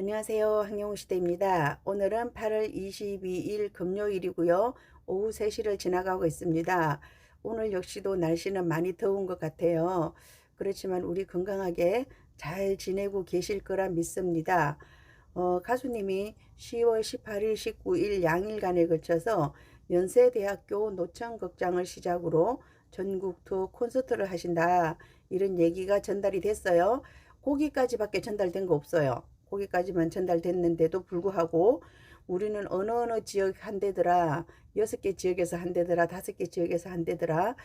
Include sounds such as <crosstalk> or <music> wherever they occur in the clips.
안녕하세요. 항영시대입니다. 오늘은 8월 22일 금요일이고요. 오후 3시를 지나가고 있습니다. 오늘 역시도 날씨는 많이 더운 것 같아요. 그렇지만 우리 건강하게 잘 지내고 계실 거라 믿습니다. 어, 가수님이 10월 18일, 19일 양일간에 걸쳐서 연세대학교 노천극장을 시작으로 전국 투어 콘서트를 하신다. 이런 얘기가 전달이 됐어요. 거기까지밖에 전달된 거 없어요. 거기까지만 전달됐는데도 불구하고 우리는 어느 어느 지역 한 대더라 여섯 개 지역에서 한 대더라 다섯 개 지역에서 한 대더라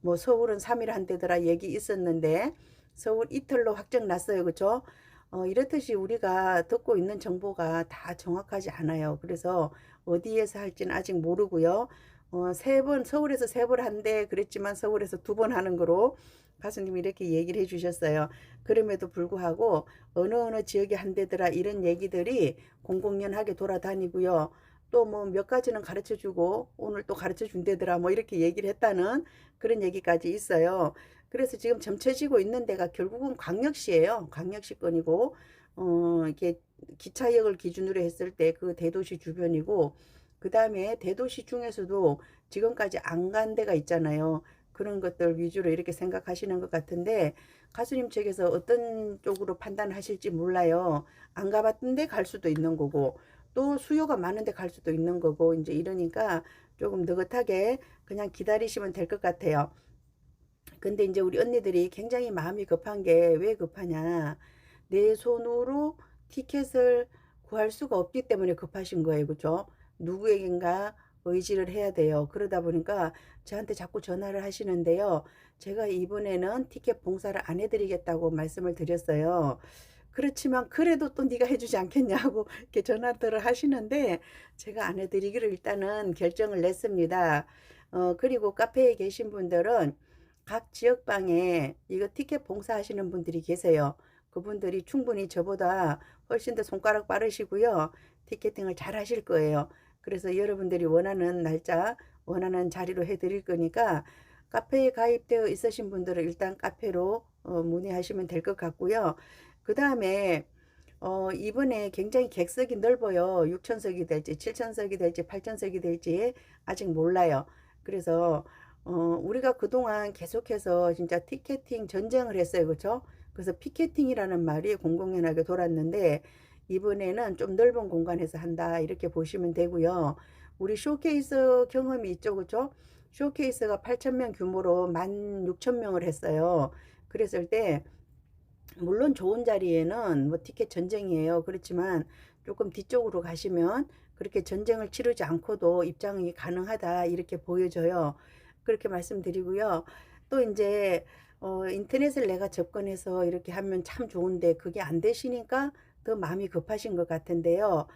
뭐 서울은 3일 한 대더라 얘기 있었는데 서울 이틀로 확정 났어요. 그죠 어, 이렇듯이 우리가 듣고 있는 정보가 다 정확하지 않아요. 그래서 어디에서 할지는 아직 모르고요 어, 세 번 서울에서 세 번 한대 그랬지만 서울에서 두 번 하는 거로 가수님이 이렇게 얘기를 해 주셨어요. 그럼에도 불구하고 어느 어느 지역에 한대더라 이런 얘기들이 공공연하게 돌아다니고요. 또 뭐 몇 가지는 가르쳐 주고 오늘 또 가르쳐 준대더라 뭐 이렇게 얘기를 했다는 그런 얘기까지 있어요. 그래서 지금 점쳐지고 있는 데가 결국은 광역시예요. 광역시권이고 어 이게 기차역을 기준으로 했을 때 그 대도시 주변이고 그 다음에 대도시 중에서도 지금까지 안 간 데가 있잖아요. 그런 것들 위주로 이렇게 생각하시는 것 같은데 가수님 측에서 어떤 쪽으로 판단하실지 몰라요. 안 가봤는데 갈 수도 있는 거고 또 수요가 많은데 갈 수도 있는 거고 이제 이러니까 조금 느긋하게 그냥 기다리시면 될 것 같아요. 근데 이제 우리 언니들이 굉장히 마음이 급한 게 왜 급하냐. 내 손으로 티켓을 구할 수가 없기 때문에 급하신 거예요. 그죠? 누구에겐가 의지를 해야 돼요. 그러다 보니까 저한테 자꾸 전화를 하시는데요. 제가 이번에는 티켓 봉사를 안 해드리겠다고 말씀을 드렸어요. 그렇지만 그래도 또 네가 해주지 않겠냐고 <laughs> 이렇게 전화들을 하시는데 제가 안 해드리기로 일단은 결정을 냈습니다. 어, 그리고 카페에 계신 분들은 각 지역방에 이거 티켓 봉사하시는 분들이 계세요. 그분들이 충분히 저보다 훨씬 더 손가락 빠르시고요. 티켓팅을 잘 하실 거예요. 그래서 여러분들이 원하는 날짜, 원하는 자리로 해드릴 거니까 카페에 가입되어 있으신 분들은 일단 카페로 어, 문의하시면 될 것 같고요. 그 다음에 어, 이번에 굉장히 객석이 넓어요. 6천석이 될지, 7천석이 될지, 8천석이 될지 아직 몰라요. 그래서 어, 우리가 그동안 계속해서 진짜 티켓팅 전쟁을 했어요. 그렇죠? 그래서 피켓팅이라는 말이 공공연하게 돌았는데 이번에는 좀 넓은 공간에서 한다 이렇게 보시면 되고요. 우리 쇼케이스 경험이 있죠. 그죠? 쇼케이스가 8,000명 규모로 16,000명을 했어요. 그랬을 때 물론 좋은 자리에는 뭐 티켓 전쟁이에요. 그렇지만 조금 뒤쪽으로 가시면 그렇게 전쟁을 치르지 않고도 입장이 가능하다 이렇게 보여져요. 그렇게 말씀드리고요. 또 이제 어, 인터넷을 내가 접근해서 이렇게 하면 참 좋은데 그게 안 되시니까 더 마음이 급하신 것 같은데요.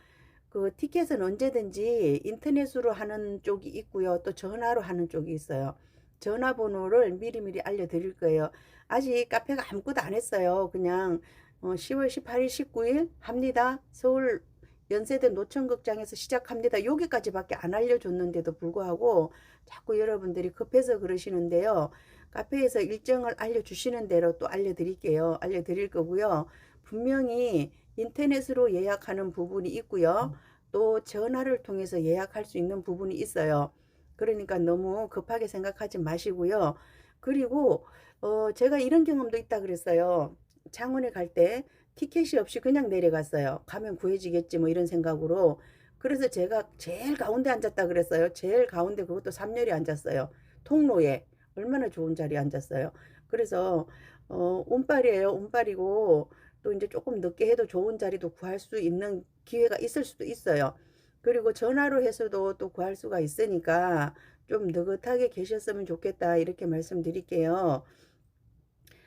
그 티켓은 언제든지 인터넷으로 하는 쪽이 있고요. 또 전화로 하는 쪽이 있어요. 전화번호를 미리미리 알려드릴 거예요. 아직 카페가 아무것도 안 했어요. 그냥 10월 18일, 19일 합니다. 서울 연세대 노천극장에서 시작합니다. 여기까지밖에 안 알려줬는데도 불구하고 자꾸 여러분들이 급해서 그러시는데요. 카페에서 일정을 알려주시는 대로 또 알려드릴게요. 알려드릴 거고요. 분명히 인터넷으로 예약하는 부분이 있고요. 또 전화를 통해서 예약할 수 있는 부분이 있어요. 그러니까 너무 급하게 생각하지 마시고요. 그리고 어 제가 이런 경험도 있다 그랬어요. 창원에 갈 때 티켓이 없이 그냥 내려갔어요. 가면 구해지겠지 뭐 이런 생각으로. 그래서 제가 제일 가운데 앉았다 그랬어요. 제일 가운데 그것도 3열이 앉았어요. 통로에. 얼마나 좋은 자리에 앉았어요. 그래서 어 운빨이에요. 운빨이고 또 이제 조금 늦게 해도 좋은 자리도 구할 수 있는 기회가 있을 수도 있어요. 그리고 전화로 해서도 또 구할 수가 있으니까 좀 느긋하게 계셨으면 좋겠다 이렇게 말씀드릴게요.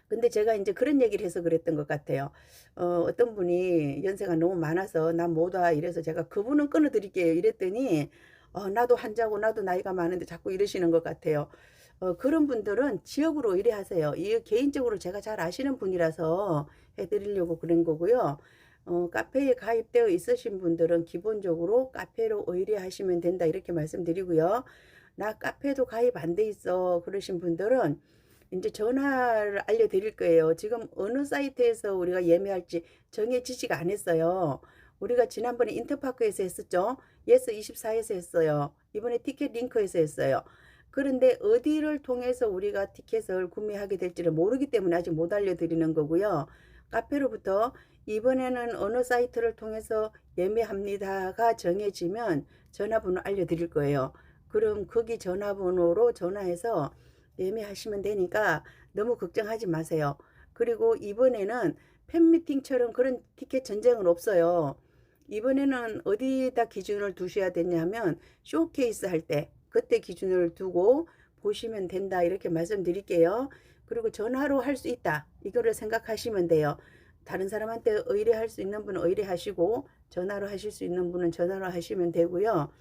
근데 제가 이제 그런 얘기를 해서 그랬던 것 같아요. 어, 어떤 분이 연세가 너무 많아서 난 못 와 이래서 제가 그분은 끊어드릴게요 이랬더니 어, 나도 한자고 나도 나이가 많은데 자꾸 이러시는 것 같아요. 어, 그런 분들은 지역으로 의뢰하세요. 이 개인적으로 제가 잘 아시는 분이라서 해드리려고 그런 거고요. 어, 카페에 가입되어 있으신 분들은 기본적으로 카페로 의뢰하시면 된다 이렇게 말씀드리고요. 나 카페도 가입 안 돼 있어 그러신 분들은 이제 전화를 알려드릴 거예요. 지금 어느 사이트에서 우리가 예매할지 정해지지가 않았어요. 우리가 지난번에 인터파크에서 했었죠. 예스 24에서 했어요. 이번에 티켓 링크에서 했어요. 그런데 어디를 통해서 우리가 티켓을 구매하게 될지를 모르기 때문에 아직 못 알려드리는 거고요. 카페로부터 이번에는 어느 사이트를 통해서 예매합니다가 정해지면 전화번호 알려드릴 거예요. 그럼 거기 전화번호로 전화해서 예매하시면 되니까 너무 걱정하지 마세요. 그리고 이번에는 팬미팅처럼 그런 티켓 전쟁은 없어요. 이번에는 어디다 기준을 두셔야 되냐면 쇼케이스 할 때 그때 기준을 두고 보시면 된다 이렇게 말씀드릴게요. 그리고 전화로 할 수 있다 이거를 생각하시면 돼요. 다른 사람한테 의뢰할 수 있는 분은 의뢰하시고 전화로 하실 수 있는 분은 전화로 하시면 되고요.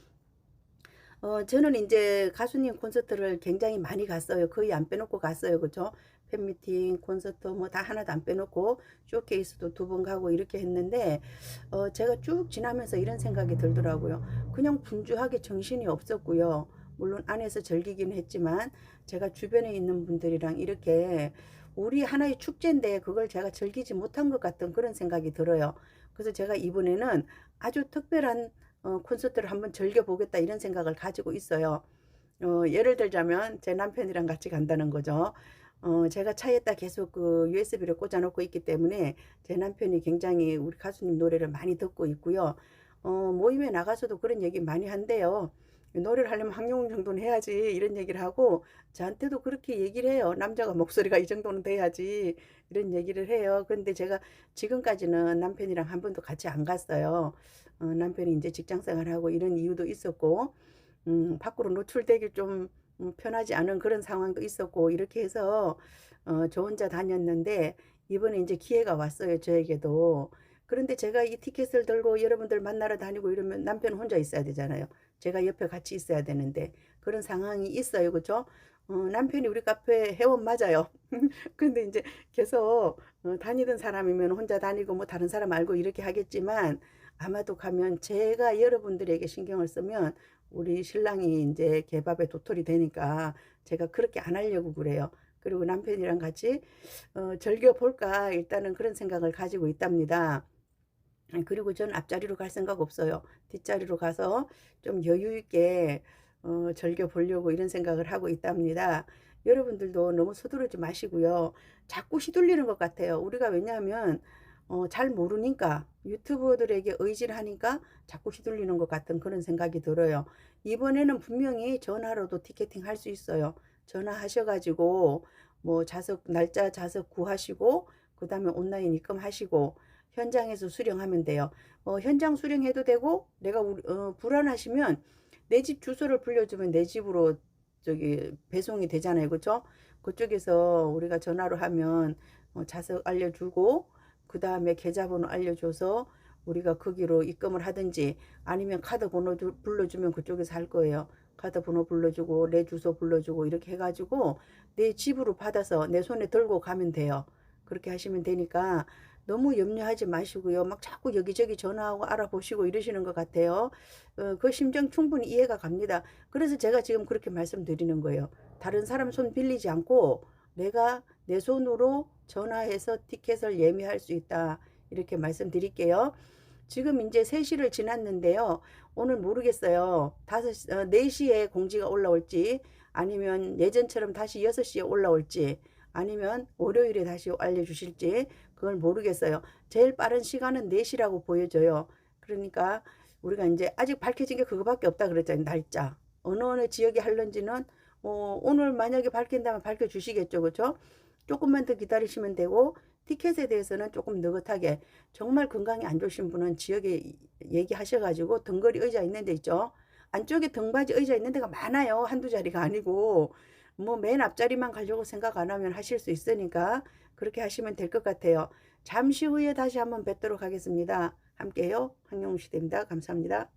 어, 저는 이제 가수님 콘서트를 굉장히 많이 갔어요. 거의 안 빼놓고 갔어요. 그죠? 팬미팅, 콘서트 뭐 다 하나도 안 빼놓고 쇼케이스도 두 번 가고 이렇게 했는데 어, 제가 쭉 지나면서 이런 생각이 들더라고요. 그냥 분주하게 정신이 없었고요. 물론 안에서 즐기긴 했지만 제가 주변에 있는 분들이랑 이렇게 우리 하나의 축제인데 그걸 제가 즐기지 못한 것 같은 그런 생각이 들어요. 그래서 제가 이번에는 아주 특별한 어, 콘서트를 한번 즐겨보겠다 이런 생각을 가지고 있어요. 어, 예를 들자면 제 남편이랑 같이 간다는 거죠. 어, 제가 차에다 계속 그 USB를 꽂아놓고 있기 때문에 제 남편이 굉장히 우리 가수님 노래를 많이 듣고 있고요. 어, 모임에 나가서도 그런 얘기 많이 한대요. 노래를 하려면 황용 정도는 해야지 이런 얘기를 하고 저한테도 그렇게 얘기를 해요. 남자가 목소리가 이 정도는 돼야지 이런 얘기를 해요. 근데 제가 지금까지는 남편이랑 한 번도 같이 안 갔어요. 어, 남편이 이제 직장 생활하고 이런 이유도 있었고 음, 밖으로 노출되기 좀 음, 편하지 않은 그런 상황도 있었고 이렇게 해서 어, 저 혼자 다녔는데 이번에 이제 기회가 왔어요 저에게도 그런데 제가 이 티켓을 들고 여러분들 만나러 다니고 이러면 남편은 혼자 있어야 되잖아요 제가 옆에 같이 있어야 되는데 그런 상황이 있어요 그죠 어, 남편이 우리 카페 회원 맞아요 <laughs> 근데 이제 계속 어, 다니던 사람이면 혼자 다니고 뭐 다른 사람 알고 이렇게 하겠지만 아마도 가면 제가 여러분들에게 신경을 쓰면 우리 신랑이 이제 개밥에 도토리 되니까 제가 그렇게 안 하려고 그래요. 그리고 남편이랑 같이 어, 즐겨볼까 일단은 그런 생각을 가지고 있답니다. 그리고 전 앞자리로 갈 생각 없어요. 뒷자리로 가서 좀 여유 있게 어, 즐겨 보려고 이런 생각을 하고 있답니다. 여러분들도 너무 서두르지 마시고요. 자꾸 휘둘리는 것 같아요. 우리가 왜냐하면 어, 잘 모르니까 유튜버들에게 의지를 하니까 자꾸 휘둘리는 것 같은 그런 생각이 들어요. 이번에는 분명히 전화로도 티켓팅 할 수 있어요. 전화하셔가지고 뭐 좌석 날짜 좌석 구하시고 그 다음에 온라인 입금하시고 현장에서 수령하면 돼요. 어, 현장 수령해도 되고 내가 우, 어, 불안하시면 내 집 주소를 불려주면 내 집으로 저기 배송이 되잖아요. 그렇죠? 그쪽에서 우리가 전화로 하면 어, 좌석 알려주고 그 다음에 계좌번호 알려줘서 우리가 거기로 입금을 하든지 아니면 카드 번호 불러주면 그쪽에서 할 거예요. 카드 번호 불러주고 내 주소 불러주고 이렇게 해가지고 내 집으로 받아서 내 손에 들고 가면 돼요. 그렇게 하시면 되니까 너무 염려하지 마시고요. 막 자꾸 여기저기 전화하고 알아보시고 이러시는 것 같아요. 어, 그 심정 충분히 이해가 갑니다. 그래서 제가 지금 그렇게 말씀드리는 거예요. 다른 사람 손 빌리지 않고 내가 내 손으로 전화해서 티켓을 예매할 수 있다. 이렇게 말씀드릴게요. 지금 이제 3시를 지났는데요. 오늘 모르겠어요. 5, 어, 4시에 공지가 올라올지 아니면 예전처럼 다시 6시에 올라올지 아니면 월요일에 다시 알려주실지 그걸 모르겠어요. 제일 빠른 시간은 4시라고 보여져요. 그러니까 우리가 이제 아직 밝혀진 게 그거밖에 없다 그랬잖아요. 날짜. 어느 어느 지역에 할런지는 어, 오늘 만약에 밝힌다면 밝혀주시겠죠. 그렇죠? 조금만 더 기다리시면 되고 티켓에 대해서는 조금 느긋하게 정말 건강이 안 좋으신 분은 지역에 얘기하셔가지고 등거리 의자 있는 데 있죠. 안쪽에 등받이 의자 있는 데가 많아요. 한두 자리가 아니고 뭐 맨 앞자리만 가려고 생각 안 하면 하실 수 있으니까 그렇게 하시면 될 것 같아요. 잠시 후에 다시 한번 뵙도록 하겠습니다. 함께요. 황영시대입니다. 감사합니다.